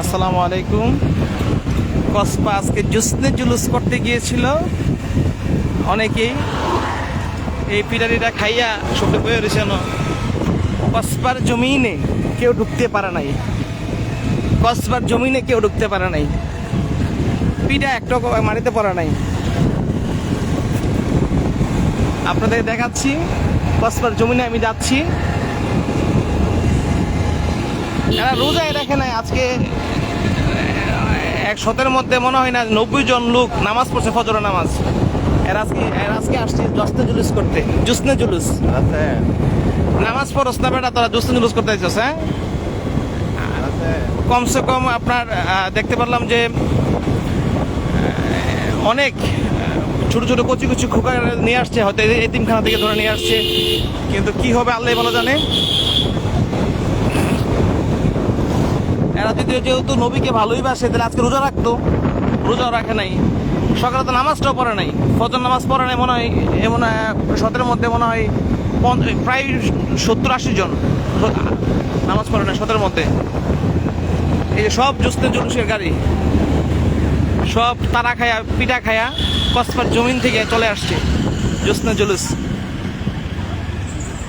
আসসালামু আলাইকুম। কসপা আজকে জুসনে জুলুস করতে গিয়েছিল। অনেকেই এই পিটারিটা খাইয়া শব্দ বয়ে রয়েছে না কসবার জমিনে কেউ ঢুকতে পারে নাই। কসবার জমিনে কেউ ঢুকতে পারে নাই। পিঠা একটা মারিতে পারে নাই। আপনাদের দেখাচ্ছি, কসবার জমিনে আমি যাচ্ছি। এরা রোজায় দেখে নাই আজকে এক শতের মধ্যে মনে হয় না নব্বই জন লোক নামাজ পড়ছে ফজরের নামাজ। এরা আজকে এরা আজকে আসছে জস্তে জুলুস করতে জুসনে জুলুস। নামাজ পড়স না বেটা তোরা জুসনে জুলুস করতে চাইছিস হ্যাঁ? কমসে কম আপনার দেখতে পারলাম যে অনেক ছোট ছোট কচি কচি খোকা নিয়ে আসছে হয়তো এই এতিমখানা থেকে ধরে নিয়ে আসছে। কিন্তু কি হবে আল্লাহ ভালো জানে। এরা যদি যেহেতু নবীকে ভালোই বাসে, তাহলে আজকে রোজা রাখতো। রোজাও রাখে নাই। সকালে তো নামাজটাও পড়ে নাই। ফজর নামাজ পড়ে নাই মনে হয়, এ মনে হয় সতের মধ্যে মনে হয় প্রায় সত্তর আশি জন নামাজ পড়ে নাই সতের মধ্যে। এই যে সব জুসতে জুলুসের গাড়ি, সব তারা খায়া, পিঠা খায়া কসবার জমিন থেকে চলে আসছে জুসনে জুলুস।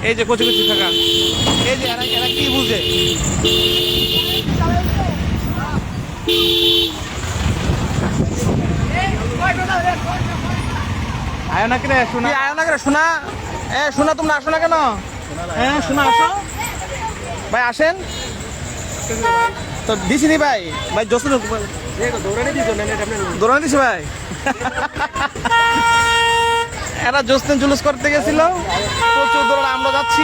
এই যে কচি কচি থাকা। এই যে এরা এরা কি বুঝে? আয় না শোনা। আয় না কেন শোনা? এ শোনা তোমরা আসো না কেন? হ্যাঁ শোনা আসো। ভাই আসেন। তো দিছি নি ভাই। ভাই জোস দৌড়ানি দিছি ভাই। এরা জোসনে জুলুস করতে গেছিল। প্রচুর দৌড়া আমরা যাচ্ছি।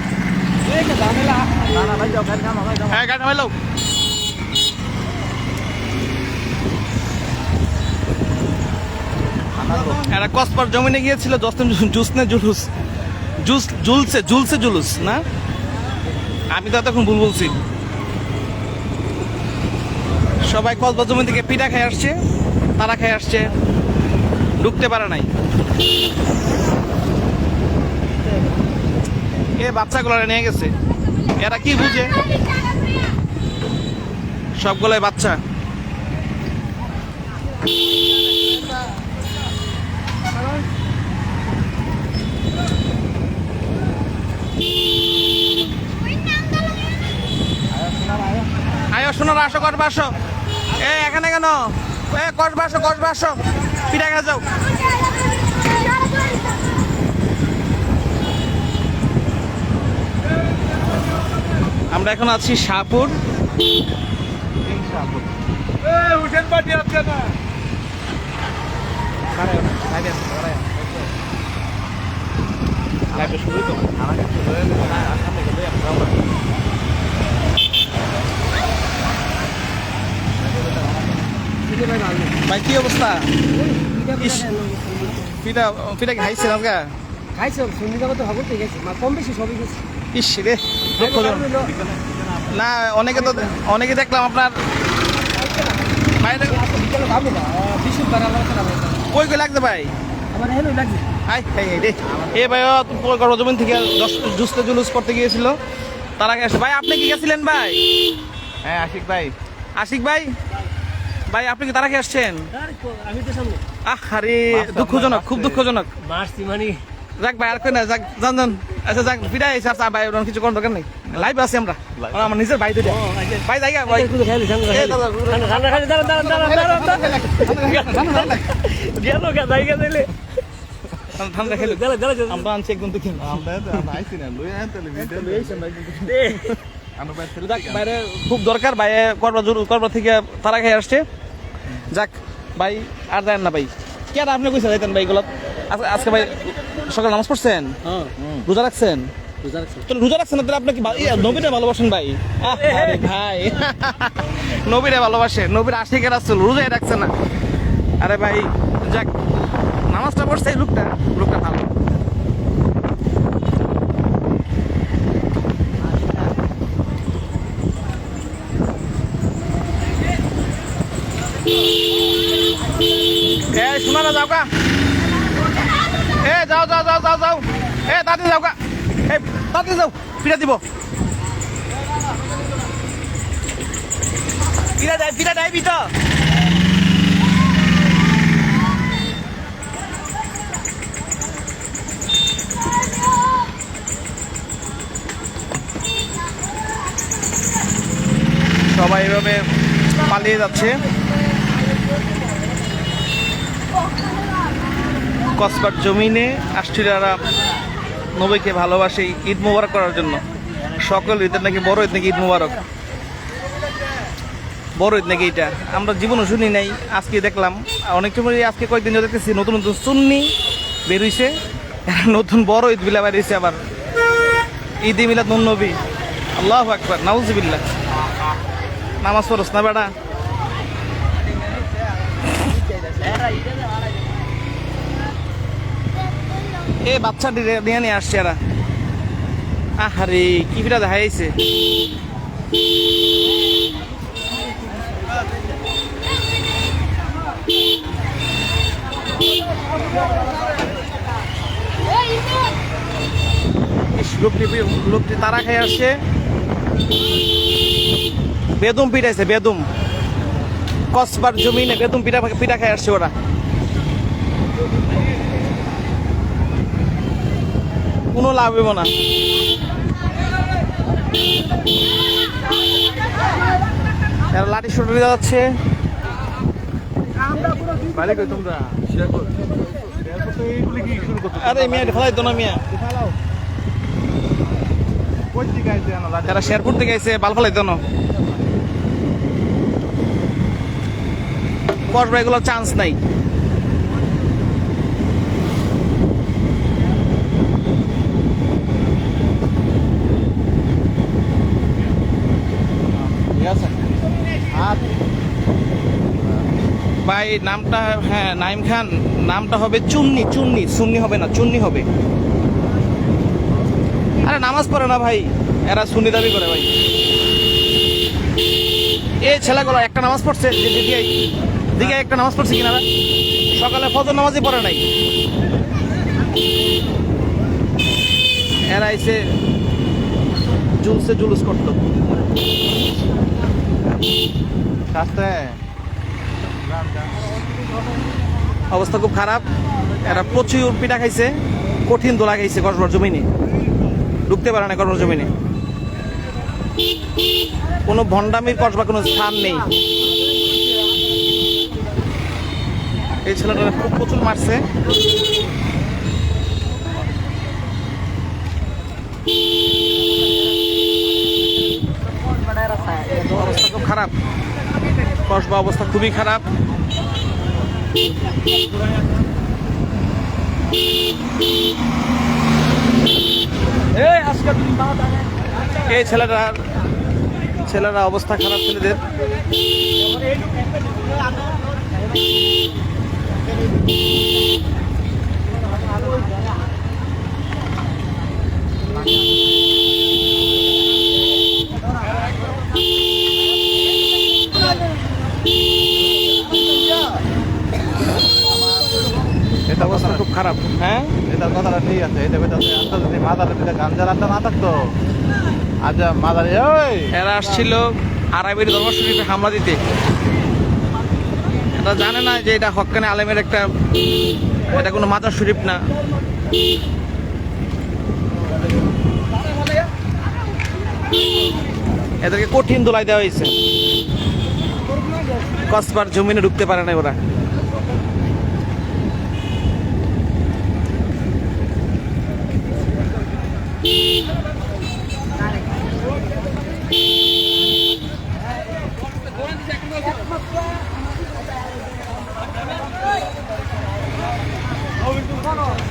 হ্যাঁ গাড়ি নামাইলো এরা কসবার জমিনে গিয়েছিল দশদিন জুসনে জুলুস। জুস জুলছে জুলছে জুলুস, না? আমি তো তখন ভুল বলছি। সবাই কসবার জমি থেকে পিঠা খেয়ে আসছে, তারা খেয়ে আসছে, ঢুকতে পারে নাই এ বাচ্চাগুলো নিয়ে গেছে। এরা কি বুঝে? সবগুলোই বাচ্চা। আয় শোনো আসো কস বাসো এ, এখানে কেন? এ কস বাসো কস বাসো পিঠা যাও। আমরা এখন আছি শাহপুর। ভাই কি অবস্থা? পিঠা পিঠা কি খাইছে আজকে? খাইছো সন্ধ্যা মতো হব ঠিক আছে। কম বেশি সবই গেছে ইস রে। দুঃখজনক না অনেকে তো অনেকে দেখলাম আপনার কই কই লাগছে ভাই? এ ভাই গরজমিন থেকে জুসতে জুলুস করতে গিয়েছিল। তারা গেছে ভাই আপনি কি গেছিলেন ভাই? হ্যাঁ আশিক ভাই। আশিক ভাই? ভাই আপনি কি তারা কি আসছেন? আহ আরে দুঃখজনক খুব দুঃখজনক। মারছি মানে যাক ভাই আর কই না যাক জান জান আচ্ছা যাক বিদায় আইসা আচ্ছা ভাই কিছু কোন দরকার নেই? লাইভ আছি আমরা। আমার নিজের ভাই দুইটা ভাই জায়গা ভাই। ঠান্ডা খালি দাঁড়া দাঁড়া দাঁড়া গেল গেল গেল যাক বাইরে খুব দরকার ভাই করবা জরুর করবা থেকে তারা খেয়ে আসছে। যাক ভাই আর দেন না ভাই। কে আপনি কইছেন যাইতেন ভাই আজকে- আজকে ভাই সকালে নামাজ পড়ছেন? হ্যাঁ। রোজা রাখছেন? রোজা রাখছেন তাহলে নবীরে ভালোবাসেন ভাই? ভাই। নবীরে ভালোবাসে নবীর আশিকে রাসুল রোজাই রাখছে না। আরে ভাই যাক নামাজটা পড়ছে এই লোকটা লোকটা ভালো। এ শোনা না যাও কা এ, যাও যাও যাও যাও যাও। এ, তাড়াতাড়ি যাও কা এ, তাড়াতাড়ি যাও পিঠা দিব। পিঠা দেয় পিঠা দেয় পিঠা সবাই এভাবে পালিয়ে যাচ্ছে। কসবার জমিনে অস্ট্রেলিয়ারা নবীকে ভালোবাসে ঈদ মোবারক করার জন্য। সকল ঈদের নাকি বড় ঈদ নাকি ঈদ মোবারক? বড় ঈদ নাকি এটা? আমরা জীবনও শুনি নাই, আজকে দেখলাম। অনেক সময় আজকে কয়েকদিন দেখতেছি নতুন নতুন সুন্নি বেরোইছে নতুন বড় ঈদ বিলা বেরিয়েছে আবার। ঈদ মিলাদ নবী। আল্লাহ আকবার, নাউজুবিল্লাহ। নামাজ পড়স না বেড়া এ বাচ্চাটি নিয়ে নিয়ে আসছে এরা। আহারে কি ফিরা দেখাইছে? ইস, লোকটি লোকটি তারা খাই আসছে। বেদম পিটাইছে বেদম। কসবার জমিনে বেদম পিঠা পিঠা খাই আসছে ওরা। কোনো লাভ হইব না। এরা লাঠি শুটে নিয়ে যাচ্ছে আরে মিয়া এটা ফেলাই তো না মিয়া। কই দিকে আইছে না লাঠি? যারা শেরপুর থেকে এসে বাল ফেলাই তো না। করবে এগুলো চান্স নাই। ভাই, নামটা হ্যাঁ নাইম খান, নামটা হবে চুন্নি চুন্নি, সুন্নি হবে না, চুন্নি হবে। আরে নামাজ পড়ে না ভাই, এরা সুন্নি দাবি করে ভাই। এই ছেলেগুলো একটা নামাজ পড়ছে দিকে দিকে একটা নামাজ পড়ছে কিনা? সকালে ফজর নামাজই পড়ে নাই। এরা এসে জুলসে জুলুস করতো। কাছে অবস্থা খুব খারাপ। এরা প্রচুর পিঠা খাইছে, কঠিন দোলা খাইছে কসবার জমিনে। ঢুকতে পারে না কসবার জমিনে। কোনো ভণ্ডামির কসবা কোনো স্থান নেই। এই ছেলেটা খুব প্রচুর মারছে। অবস্থা খুব খারাপ। কসবা অবস্থা খুবই খারাপ। এই ছেলেটার ছেলেরা অবস্থা খারাপ ছেলেদের অবস্থা কথা খুব খারাপ হ্যাঁ? এটা কথাটা ঠিক আছে এটা কথা আস্তে যদি মাদারে দিতে গাঞ্জার আড্ডা না থাকতো মাদারে ওই! এরা আসছিল আরবের দরবার শরীফে হামলা দিতে। এটা জানে না যে এটা আলেমের একটা এটা কোনো মাজার শরীফ না। এদেরকে কঠিন দোলাই দেওয়া হয়েছে। কসবার জমিনে ঢুকতে পারে না ওরা।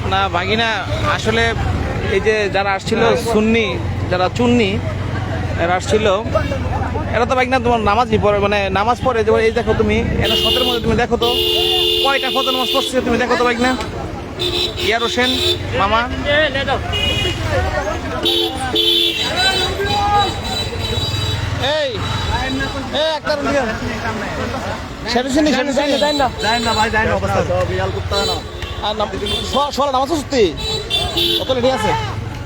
না ভাগিনা আসলে এই যে যারা আসছিল সুন্নি যারা চুন্নি এরা আসছিল এরা তো বাইক না তোমার নামাজই পড়ে মানে নামাজ পড়ে যে এই দেখো তুমি এরা সতের মধ্যে তুমি দেখো তো কয়টা ফজর নামাজ পড়ছে তুমি দেখো তো বাইক না ইয়ার হোসেন মামা। এই এই একটা সেটা শুনি সেটা শুনি যায় না ভাই না অবস্থা। আর নাম- স- সকালে নামাজ পড়ছি কত রেডি আছে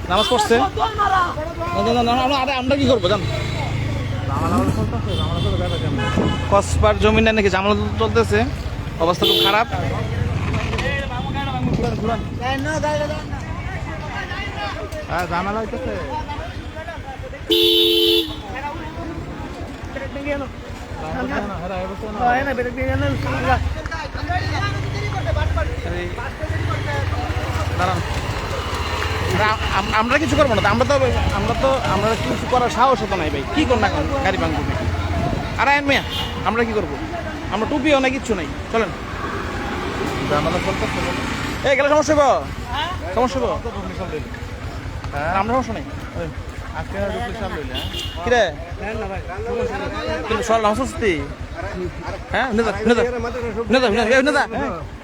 নামাজ পড়ছে আমরা- আরে কি করব জান কসবার জমিনে নাকি জামানত চলতেছে অবস্থা খুব খারাপ হ্যাঁ ঝামেলা হইতেছে আমরা- কিছু করব না তো, আমরা তো আমরা তো আমরা কিছু করার সাহস হতো নাই ভাই। কি করুন না গাড়ি ভাঙবো নাকি? আর আইন মেয়া আমরা কি করব? আমরা টুপিও না কিচ্ছু নাই। চলেন। এই গেলে সমস্যা হব সমস্যা হ্যাঁ আমরা সমস্যা নেই? কিরে কিন্তু সর হ্যাঁ নেদা নেদা নেদা নেদা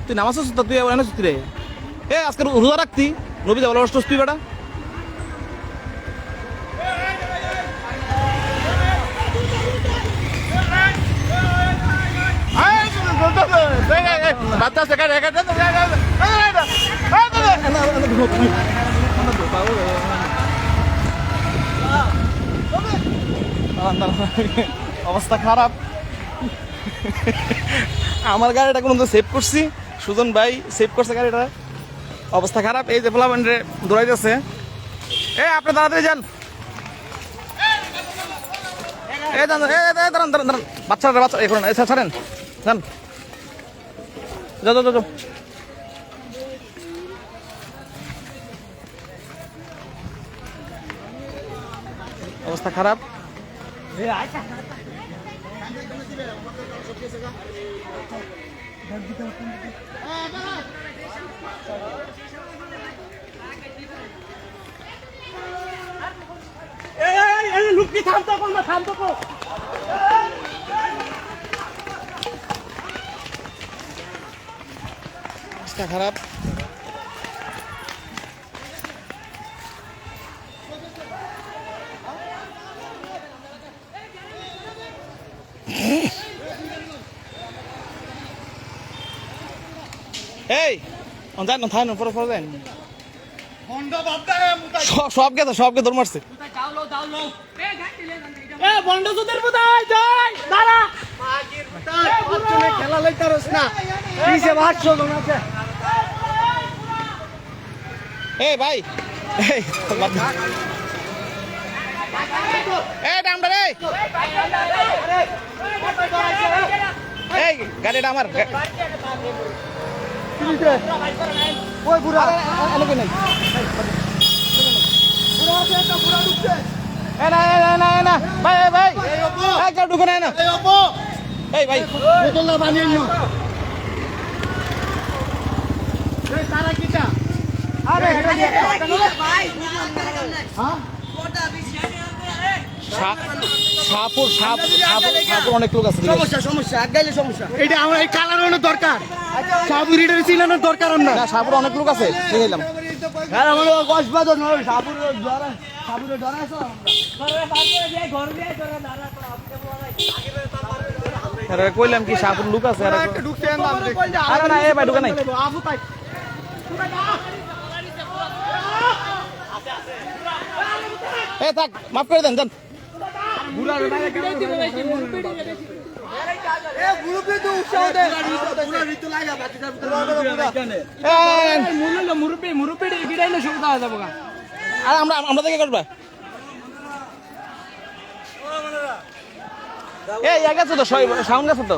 তুই নামাজ পড়ছিস তো, তুই এবার এনেছিস রে। এ, আজকে রোজা রাখতি? নবী দেওয়াল অষ্ট তুই বেটা। অবস্থা খারাপ। আমার গাড়িটা কোনো সেভ করছি? সুজন ভাই সেভ করছে গাড়িটা। অবস্থা খারাপ এই যে পোলাবান্ডে দৌড়াইতেছে। এ আপনি তাড়াতাড়ি যান। এই দাঁড়ান এই, দাঁড়ান দাঁড়ান দাঁড়ান। বাচ্চারা বাচ্চা এই করুন এই ছাড়েন যান। যাও যাও যাও, অবস্থা খারাপ। লুকি থামতো কো অবস্থা খারাপ। এই on যান থাই না পরে পরে যান সব- সব গেছে সব গে দৌড় মারছে। এ বন্ড সুদের বুদাই জয় দাঁড়া খেলা লইতারস না কিসে ভাটছো জন আছে এই ভাই এই বাদ দে। এই ডামটা রে এই গাড়িটা আমার ওই বুড়া নাই? এই না, এই না, এই না, এই না। ভাই, ভাই। এই, কেউ ঢুকে নাই না। এই ভাই, বোতলটা বানিয়ে নিও। এই তারা কিটা আরে দিয়ে সাপ- সাপুর সাপ সাপুর সাপুর অনেক লোক আছে। সমস্যা সমস্যা আগাইলে সমস্যা। এটা আমার এই কালার দরকার। সাবুরিটার সিলানোর দরকার আমরা না। সাপুর অনেক লোক আছে। হ্যাঁ নয় আরে কইলাম কি সাপুর লোক আছে? না এই ভাই ঢুকে নাই। আবু তাই। এ থাক মাফ করে দেন যান আর আমরা আমরা থেকে করবা। এই এক আছে তো সাউন্ড গেছে তো।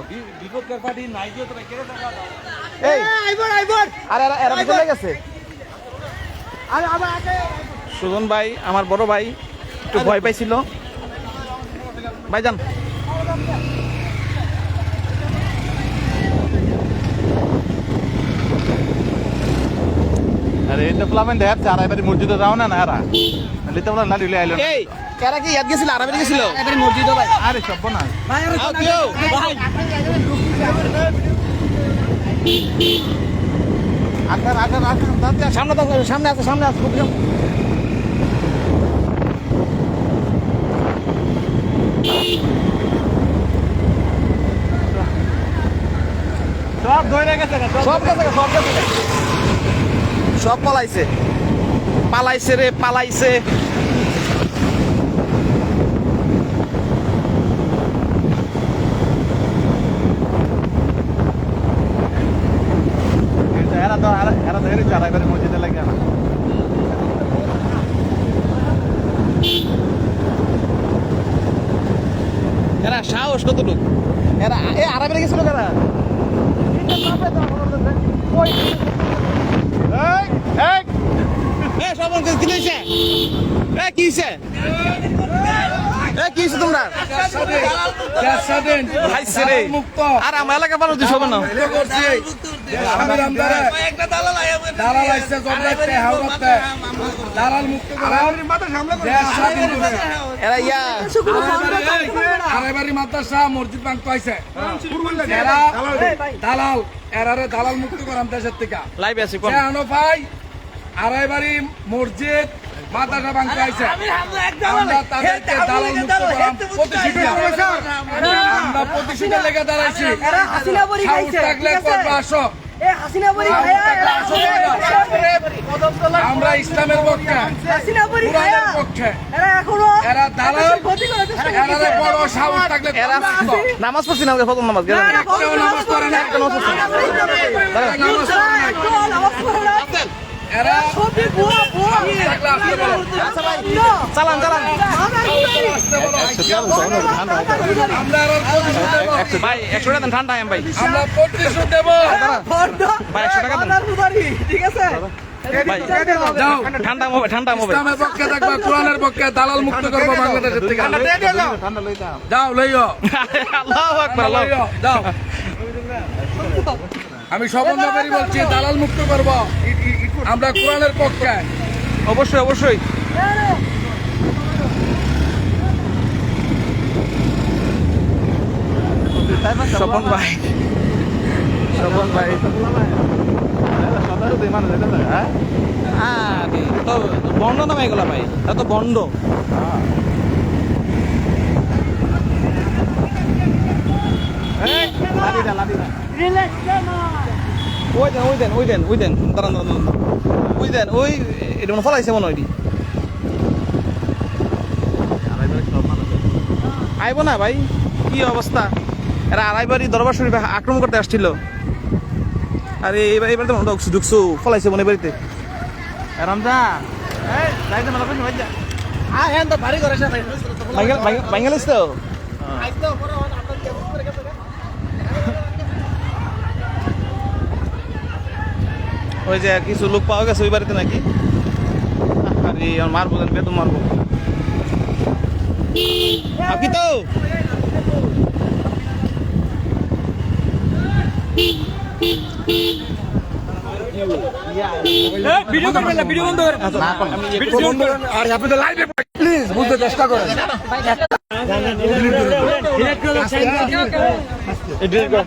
এই। আইবর আইবর। আর এরা এরা চলে গেছে। আরে আবার আগে। সুজন ভাই আমার বড় ভাই একটু ভয় পাইছিল। ভাইজান। আরে এটা প্লাবেন দেখাচ্ছে আর এবারে মসজিদে যাও না না এরা। লিতে বলা লাড়ি লিয়ে আইলো এই এরা কি ইয়াদ গেছিল? আরামে গেছিল? এবারে মসজিদ ভাই। আরে সব না ভাই আর আও, কেউ? ভাই। আকার আকার আকার দাঁতে সামনে তো সামনে আছে সামনে আছে খুব সব ধরে গেছে সব গেছে সব গেছে। সব পালাইছে। পালাইছে রে পালাইছে। এরা তো এরা ধরে চার এবারে মসজিদে লাগে। না এরা সাহস কতটুক? এরা এ আরামে গেছিল কারা এ সবন কি হইছে এ কি হইছে এ কি হইছে তোমরা? আর আমার এলাকা মানুষ দিছ না। দালাল করে করে এরারে দালাল মুক্ত করাম দেশের থেকে। লাইভ আছে ভাই আড়াইবাড়ি মসজিদ মাদ্রাসা বাং পাইছে আমরা তাদেরকে দালাল মুক্ত প্রতিশোধ আমরা লেগে দাঁড়াইছি। সাহস থাকলে করবে আসো। আমরা ইসলামের পক্ষে। কোরআনের এরা এরা বড় সাহস থাকলে। নামাজ পড়ছি না ফতন নামাজ নামাজ পড়ে না, নামাজ পড়ে না। এরা সবই। চালান চালান। ভাই একশো টাকা ঠান্ডা ভাই। আমরা প্রতিশোধ দেবো। ভাই, একশো টাকা ঠিক আছে? ঠান্ডা মোবাইল ঠান্ডা মোবাইল। ইসলামের পক্ষে থাকবা কোরআনের পক্ষে দালাল মুক্ত করব বাংলাদেশের থেকে। ঠান্ডা লইতাম যাও লইও। আল্লাহ আকবার আল্লাহ যাও। আমি সম্বন্ধ করি বলছি দালাল মুক্ত করব। আমরা কোরআনের পক্ষে। অবশ্যই অবশ্যই। স্বপন ভাই। স্বপন ভাই। বন্ড নামে এগুলা ভাই তা তো বন্ড দা লাড়ি দা। ওই দেন ওই দেন ওই দেন ওই দেন দাঁড়ান দাঁড়ান। ওই দেন ওই এটা মনে ফলাইছে মনে হয়। আইব না ভাই কি অবস্থা? এরা আড়াইবারই দরবার শরীফে আক্রমণ করতে আসছিল। আরে এবার এবার তো ঢুকছু ঢুকছু ফলাইছে মনে বাড়িতে। যা। বাঙ্গালিস তো ওই যে কিছু লোক পাওয়া গেছে ওই বাড়িতে নাকি? আরে মারবো বেতন মারবো। আপনি তো ভিডিও করবেন না ভিডিও বন্ধ করেন ভিডিও বন্ধ করেন আর আপনি তো লাইভে প্লিজ বুঝতে চেষ্টা করেন। ডিরেক্ট করে